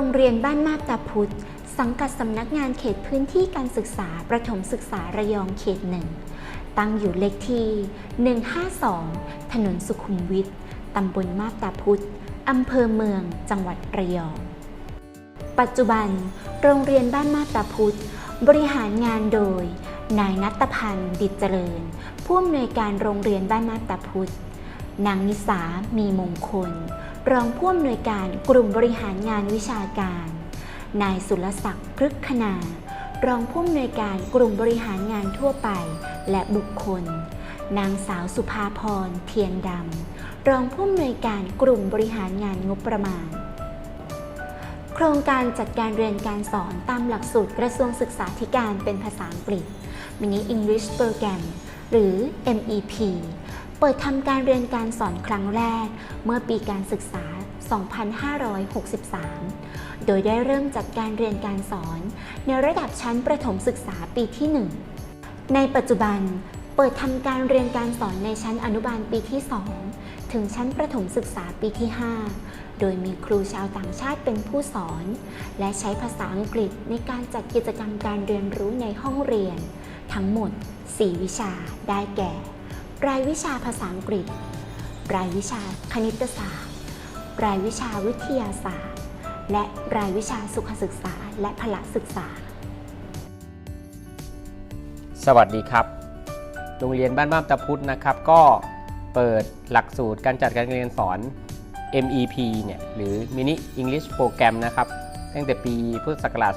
โรงเรียนบ้านมาบตาพุธสังกัดสำนักงานเขตพื้นที่การศึกษาประถมศึกษาระยองเขตหนึ่ง ตั้งอยู่เลขที่ 152 ถนนสุขุมวิทตำบลมาบตาพุธอำเภอเมือง จังหวัดระยอง ปัจจุบัน โรงเรียนบ้านมาบตาพุธบริหารงานโดย นายนัตพันธ์ดิจเจริญ ผู้อำนวยการโรงเรียนบ้านมาบตาพุธนางนิสามีมงคล รองผู้อำนวยการกลุ่มบริหารงานวิชาการ นายสุรศักดิ์พฤกษณารองผู้อำนวยการกลุ่มบริหารงานทั่วไป และบุคคล นางสาวสุภาพรเทียนดำ รองผู้อำนวยการกลุ่มบริหารงานงบประมาณ โครงการจัดการเรียนการสอนตามหลักสูตรกระทรวงศึกษาธิการเป็นภาษาอังกฤษ Mini English Program หรือ MEP เปิดทำการเรียนการสอนครั้งแรก เมื่อปีการศึกษา 2563 โดยได้เริ่มจัดการเรียนการสอน ในระดับชั้นประถมศึกษาปีที่ 1 ในปัจจุบันเปิดทำการเรียนการสอนในชั้นอนุบาลปีที่ 2 ถึงชั้นประถมศึกษาปีที่ 5 โดยมีครูชาวต่างชาติเป็นผู้สอน และใช้ภาษาอังกฤษในการจัดกิจกรรมการเรียนรู้ในห้องเรียน ทั้งหมด 4 วิชาได้แก่ รายวิชาภาษาอังกฤษ รายวิชาคณิตศาสตร์ รายวิชาวิทยาศาสตร์ และรายวิชาสุขศึกษาและพละศึกษา สวัสดีครับ โรงเรียนบ้านบ้านตะพุธนะครับ ก็เปิดหลักสูตรการจัดการเรียนสอน MEP เนี่ยหรือ Mini English Program นะครับตั้งแต่ปีพุทธศักราช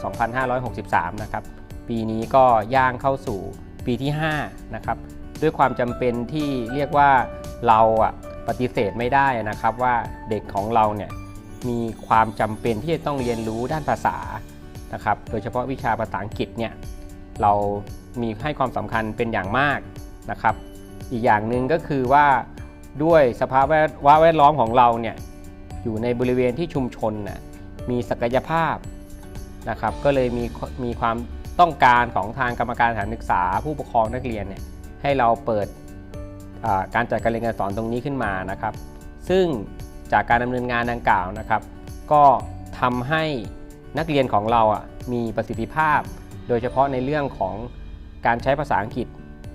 2563 นะครับ ปีนี้ก็ย่างเข้าสู่ปีที่ 5 นะครับ ด้วยความจำเป็นที่เรียกว่าเราอะปฏิเสธไม่ได้นะครับว่าเด็กของเราเนี่ยมีความจำเป็นที่จะต้องเรียนรู้ด้านภาษานะครับ โดยเฉพาะวิชาภาษาอังกฤษเนี่ยเรามีให้ความสำคัญเป็นอย่างมากนะครับ อีกอย่างหนึ่งก็คือว่าด้วยสภาพแวดแวดล้อมของเราเนี่ยอยู่ในบริเวณที่ชุมชนน่ะมีศักยภาพนะครับ ก็เลยมีมีความต้องการของทางกรรมการสถานศึกษาผู้ปกครองนักเรียนเนี่ย ให้เราเปิดการจัดการเรียนการสอนตรงนี้ขึ้นมานะครับ ซึ่งจากการดำเนินงานดังกล่าวนะครับ ก็ทำให้นักเรียนของเราอะมีประสิทธิภาพ โดยเฉพาะในเรื่องของการใช้ภาษาอังกฤษ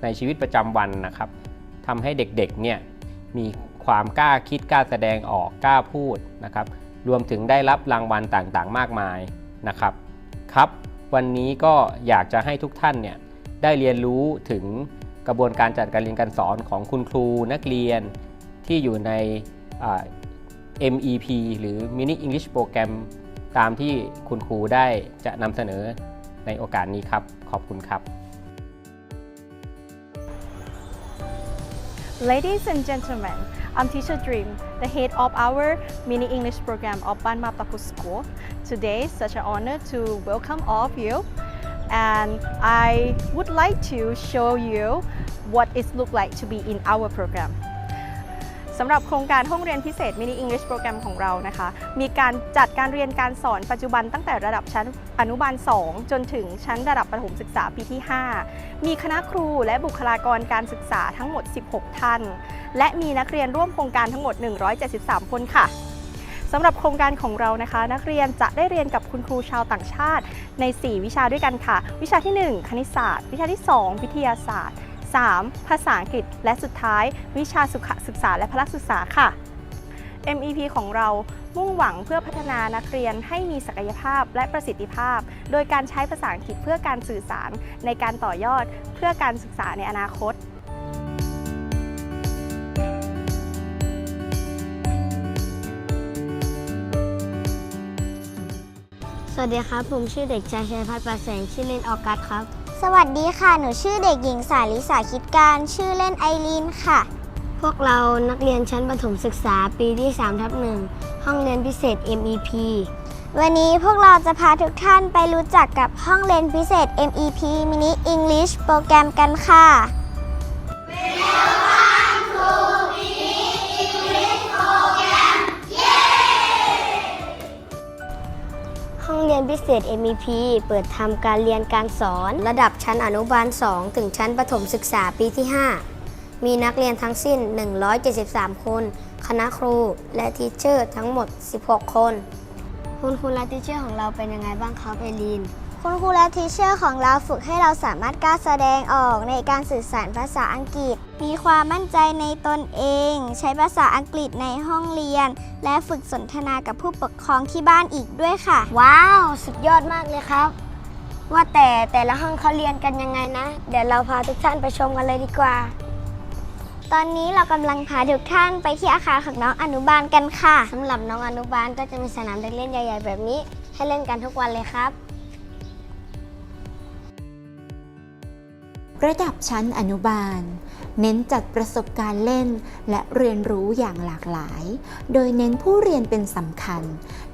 ในชีวิตประจำวันนะครับทำให้เด็กๆเนี่ยมีความกล้าคิดกล้าแสดงออกกล้าพูดนะครับ รวมถึงได้รับรางวัลต่างๆ มากมายนะครับครับ วันนี้ก็อยากจะให้ทุกท่านเนี่ยได้เรียนรู้ถึง กระบวนการจัดการเรียนการสอนของคุณครูนักเรียนที่อยู่ใน MEP หรือ Mini English Program ตามที่คุณครูได้จะนำเสนอในโอกาสนี้ครับ ขอบคุณครับ Ladies and gentlemen, I'm Teacher Dream, the head of our mini English program of Ban Maptaku School. Today, such an honor to welcome all of you. And I would like to show you what it look like to be in our program. สำหรับโครงการห้องเรียนพิเศษ Mini English Program ของเรานะคะ มีการจัดการเรียนการสอนปัจจุบันตั้งแต่ระดับชั้นอนุบาล 2 จนถึงชั้นระดับประถมศึกษาปีที่ 5 มีคณะครูและบุคลากรการศึกษาทั้งหมด 16 ท่าน และมีนักเรียนร่วมโครงการทั้งหมด 173 คนค่ะ สำหรับโครงการของเรานะคะ นักเรียนจะได้เรียนกับคุณครูชาวต่างชาติ ใน 4 วิชาด้วยกันค่ะ วิชาที่ 1 คณิตศาสตร์ วิชาที่ 2 วิทยาศาสตร์ 3. ภาษาอังกฤษ และสุดท้าย วิชาสุขศึกษาและพละศึกษาค่ะ MEP ของเรามุ่งหวังเพื่อพัฒนานักเรียนให้มีศักยภาพและประสิทธิภาพ โดยการใช้ภาษาอังกฤษเพื่อการสื่อสารในการต่อยอดเพื่อการศึกษาในอนาคต วัสดีครับ ผมชื่อเด็กชายชัยพัฒน์ประแสงชื่อเล่นออกัสครับ สวัสดีค่ะ หนูชื่อเด็กหญิงสาลิสาคิดการ ชื่อเล่นไอรีนค่ะ พวกเรานักเรียนชั้นประถมศึกษาปีที่3ทับหนึ่งห้องเรียนพิเศษ MEP วันนี้พวกเราจะพาทุกท่านไปรู้จักกับห้องเรียนพิเศษ MEP Mini English โปรแกรมกันค่ะ เรียนพิเศษ MEP เปิดทำการเรียนการสอน ระดับชั้นอนุบาล 2 ถึงชั้นประถมศึกษาปีที่ 5 มีนักเรียนทั้งสิ้น 173 คน คณะครู และทีเชอร์ทั้งหมด 16 คน คุณครูและทีเชอร์ของเราเป็นยังไงบ้างครับเอลีน คุณครูและทีเชอร์ของเราฝึกให้เราสามารถกล้าแสดงออกในการสื่อสารภาษาอังกฤษ มีความมั่นใจในตนเอง ใช้ภาษาอังกฤษในห้องเรียน และฝึกสนทนากับผู้ปกครองที่บ้านอีกด้วยค่ะ ว้าว สุดยอดมากเลยครับ ว่าแต่แต่ละห้องเขาเรียนกันยังไงนะ เดี๋ยวเราพาทุกท่านไปชมกันเลยดีกว่า ตอนนี้เรากำลังพาทุกท่านไปที่อาคารของน้องอนุบาลกันค่ะสำหรับน้องอนุบาลก็จะมีสนามเด็กเล่นใหญ่ ๆ แบบนี้ ให้เล่นกันทุกวันเลยครับ ระดับชั้นอนุบาล เน้นจัดประสบการณ์เล่น และเรียนรู้อย่างหลากหลาย โดยเน้นผู้เรียนเป็นสำคัญ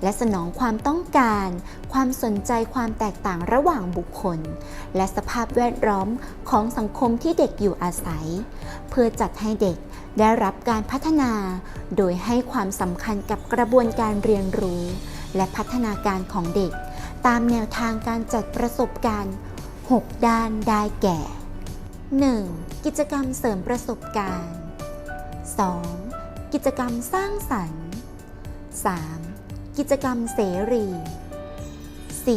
และสนองความต้องการ ความสนใจความแตกต่างระหว่างบุคคล และสภาพแวดล้อมของสังคมที่เด็กอยู่อาศัย เพื่อจัดให้เด็กได้รับการพัฒนา โดยให้ความสำคัญกับกระบวนการเรียนรู้ และพัฒนาการของเด็ก ตามแนวทางการจัดประสบการณ์ 6 ด้านได้แก่ 1. กิจกรรมเสริมประสบการณ์ 2. กิจกรรมสร้างสรรค์ 3. กิจกรรมเสรี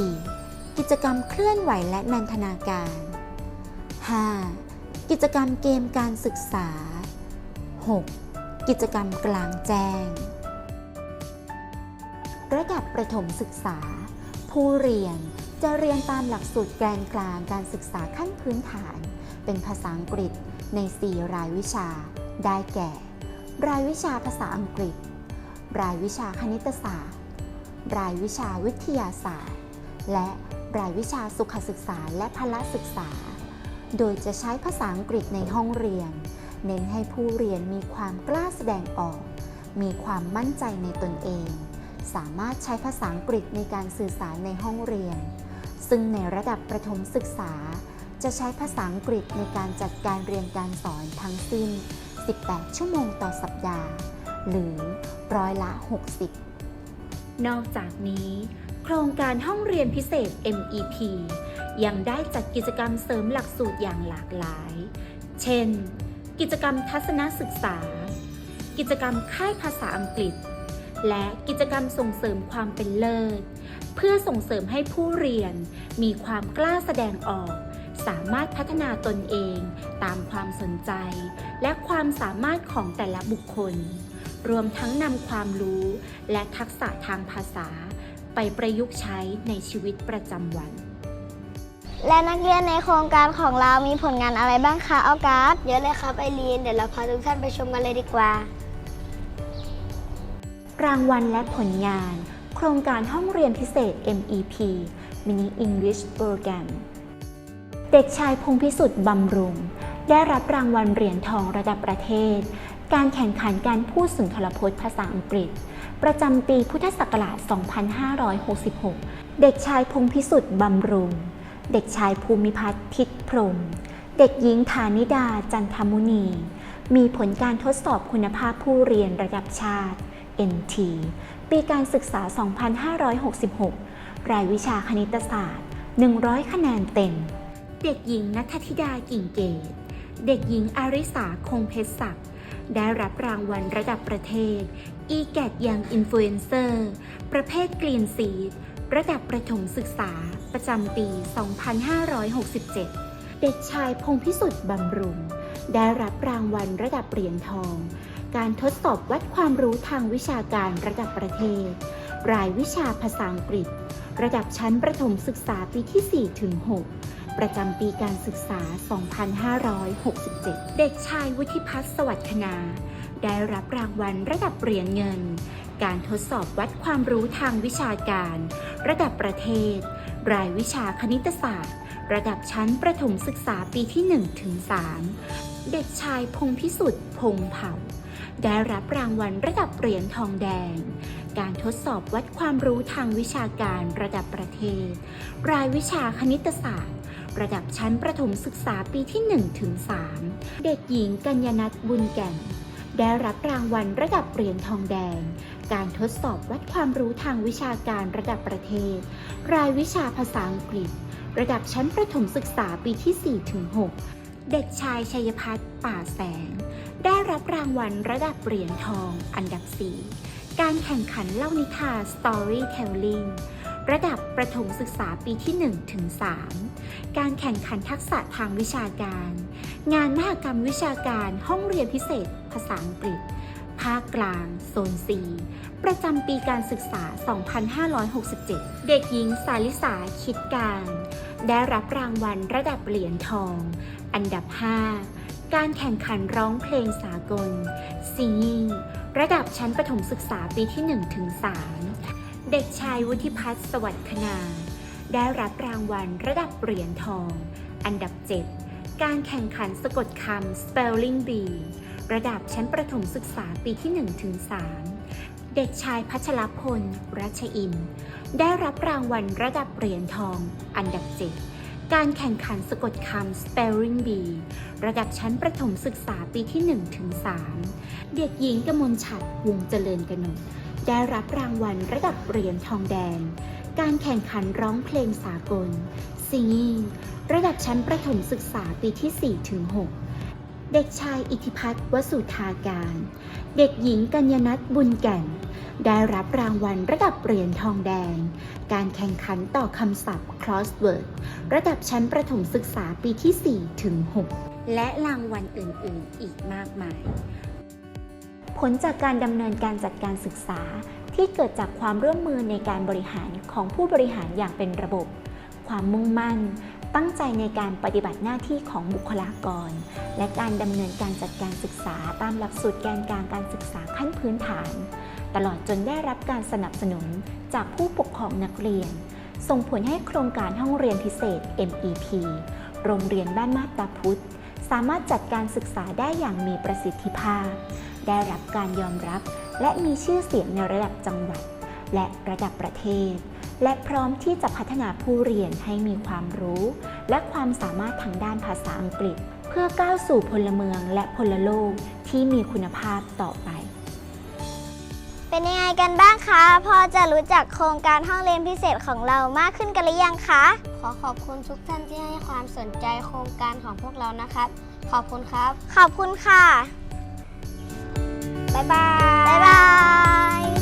4. กิจกรรมเคลื่อนไหวและนันทนาการ 5. กิจกรรมเกมการศึกษา 6. กิจกรรมกลางแจ้ง ระดับประถมศึกษา ผู้เรียนจะเรียนตามหลักสูตรแกนกลางการศึกษาขั้นพื้นฐาน เป็นภาษาอังกฤษใน 4 รายวิชา ได้แก่ รายวิชาภาษาอังกฤษ รายวิชาคณิตศาสตร์ รายวิชาวิทยาศาสตร์ และรายวิชาสุขศึกษาและพละศึกษา โดยจะใช้ภาษาอังกฤษในห้องเรียน เน้นให้ผู้เรียนมีความกล้าแสดงออก มีความมั่นใจในตนเอง สามารถใช้ภาษาอังกฤษในการสื่อสารในห้องเรียน ซึ่งในระดับประถมศึกษา จะใช้ภาษาอังกฤษในการจัดการเรียนการสอนทั้งสิ้น 18 ชั่วโมงต่อสัปดาห์ หรือร้อยละ 60 นอกจากนี้ โครงการห้องเรียนพิเศษ MEP ยังได้จัดกิจกรรมเสริมหลักสูตรอย่างหลากหลาย เช่น กิจกรรมทัศนศึกษา กิจกรรมค่ายภาษาอังกฤษ และกิจกรรมส่งเสริมความเป็นเลิศ เพื่อส่งเสริมให้ผู้เรียนมีความกล้าแสดงออก สามารถพัฒนาตนเองตามความสนใจ และความสามารถของแต่ละบุคคล รวมทั้งนำความรู้และทักษะทางภาษา ไปประยุกต์ใช้ในชีวิตประจำวัน และนักเรียนในโครงการของเรามีผลงานอะไรบ้างคะออกัสเยอะเลยครับไอรีนเดี๋ยวเราพาทุกท่านไปชมกันเลยดีกว่า รางวัลและผลงาน โครงการห้องเรียนพิเศษ MEP Mini English Program เด็กชายพงพิสุทธิ์บำรุง ได้รับรางวัลเหรียญทองระดับประเทศ การแข่งขันการพูดสุนทรพจน์ภาษาอังกฤษ ประจำปีพุทธศักราช 2566 เด็กชายพงพิสุทธิ์บำรุง เด็กชายภูมิพัฒน์ทิศพรหมเด็กหญิงฐานิดาจันทมุนี มีผลการทดสอบคุณภาพผู้เรียนระดับชาติ NT ปีการศึกษา 2566 รายวิชาคณิตศาสตร์ 100 คะแนนเต็ม เด็กหญิงนัทธิดากิ่งเกต เด็กหญิงอาริสาคงเพชรศักดิ์ได้รับรางวัลระดับประเทศ e g a t Young Influencer ประเภทกรีนซีดระดับประถมศึกษาประจำปี 2567 เด็กชายพงพิสุทธิ์บำรุง ได้รับรางวัลระดับเหรียญทอง การทดสอบวัดความรู้ทางวิชาการระดับประเทศ รายวิชาภาษาอังกฤษ ระดับชั้นประถมศึกษาปีที่ 4 ถึง 6 ประจำปีการศึกษา 2567 เด็กชายวุฒิพัฒน์สวัสดิ์คณา ได้รับรางวัลระดับเหรียญเงิน การทดสอบวัดความรู้ทางวิชาการ ระดับประเทศ รายวิชาคณิตศาสตร์ ระดับชั้นประถมศึกษาปีที่1ถึง3เด็กชายพงพิสุทธิ์พงเผ่า ได้รับรางวัลระดับเหรียญทองแดงการทดสอบวัดความรู้ทางวิชาการระดับประเทศ รายวิชาคณิตศาสตร์ ระดับชั้นประถมศึกษาปีที่1ถึง3เด็กหญิงกัญญนัทบุญแก่น ได้รับรางวัลระดับเหรียญทองแดง การทดสอบวัดความรู้ทางวิชาการระดับประเทศ รายวิชาภาษาอังกฤษ ระดับชั้นประถมศึกษาปีที่4ถึง6เด็กชายชัยพัฒน์ป่าแสง ได้รับรางวัลระดับเหรียญทอง อันดับ 4 การแข่งขันเล่านิทาน Storytelling ระดับประถมศึกษาปีที่ 1 ถึง 3 การแข่งขันทักษะทางวิชาการ งานมหกรรมวิชาการห้องเรียนพิเศษ ภาษาอังกฤษ ภาคกลาง โซน 4 ประจำปีการศึกษา 2567 เด็กหญิงสาลิสาคิดการ ได้รับรางวัลระดับเหรียญทอง อันดับ 5 การแข่งขันร้องเพลงสากล Singing ระดับชั้นประถมศึกษาปีที่1ถึง3 เด็กชายวุฒิพัฒน์สวัสดิ์คณา ได้รับรางวัลระดับเหรียญทอง อันดับ 7 การแข่งขันสะกดคำ Spelling Bee ระดับชั้นประถมศึกษาปีที่1ถึง3เด็กชายพัชรพล รัชอิน ได้รับรางวัลระดับเหรียญทอง อันดับ 7 การแข่งขันสะกดคำ Spelling Bee ระดับชั้นประถมศึกษาปีที่1ถึง3เด็กหญิงกมลฉัตรวงเจริญกนก ได้รับรางวัลระดับเหรียญทองแดง การแข่งขันร้องเพลงสากล Singing ระดับชั้นประถมศึกษาปีที่ 4 ถึง 6 เด็กชายอิทธิพัฒน์วสุธาการ เด็กหญิงกัญญนัทบุญแก่น ได้รับรางวัลระดับเหรียญทองแดง การแข่งขันต่อคำศัพท์ crossword ระดับชั้นประถมศึกษาปีที่ 4 ถึง 6 และรางวัลอื่น ๆ อีกมากมาย ผลจากการดำเนินการจัดการศึกษา ที่เกิดจากความร่วมมือในการบริหารของผู้บริหารอย่างเป็นระบบ ความมุ่งมั่น ตั้งใจในการปฏิบัติหน้าที่ของบุคลากร และการดำเนินการจัดการศึกษาตามหลักสูตรแกนกลางการศึกษาขั้นพื้นฐาน ตลอดจนได้รับการสนับสนุนจากผู้ปกครองนักเรียน ส่งผลให้โครงการห้องเรียนพิเศษ MEP โรงเรียนบ้านมาตาพุธสามารถจัดการศึกษาได้อย่างมีประสิทธิภาพ ได้รับการยอมรับ และมีชื่อเสียงในระดับจังหวัด และระดับประเทศ และพร้อมที่จะพัฒนาผู้เรียนให้มีความรู้ และความสามารถทางด้านภาษาอังกฤษ เพื่อก้าวสู่พลเมืองและพลโลกที่มีคุณภาพต่อไป เป็นยังไงกันบ้างคะ พอจะรู้จักโครงการห้องเรียนพิเศษของเรามากขึ้นกันหรือยังคะ ขอขอบคุณทุกท่านที่ให้ความสนใจโครงการของพวกเรานะครับ ขอบคุณครับ ขอบคุณค่ะ 拜拜。拜拜。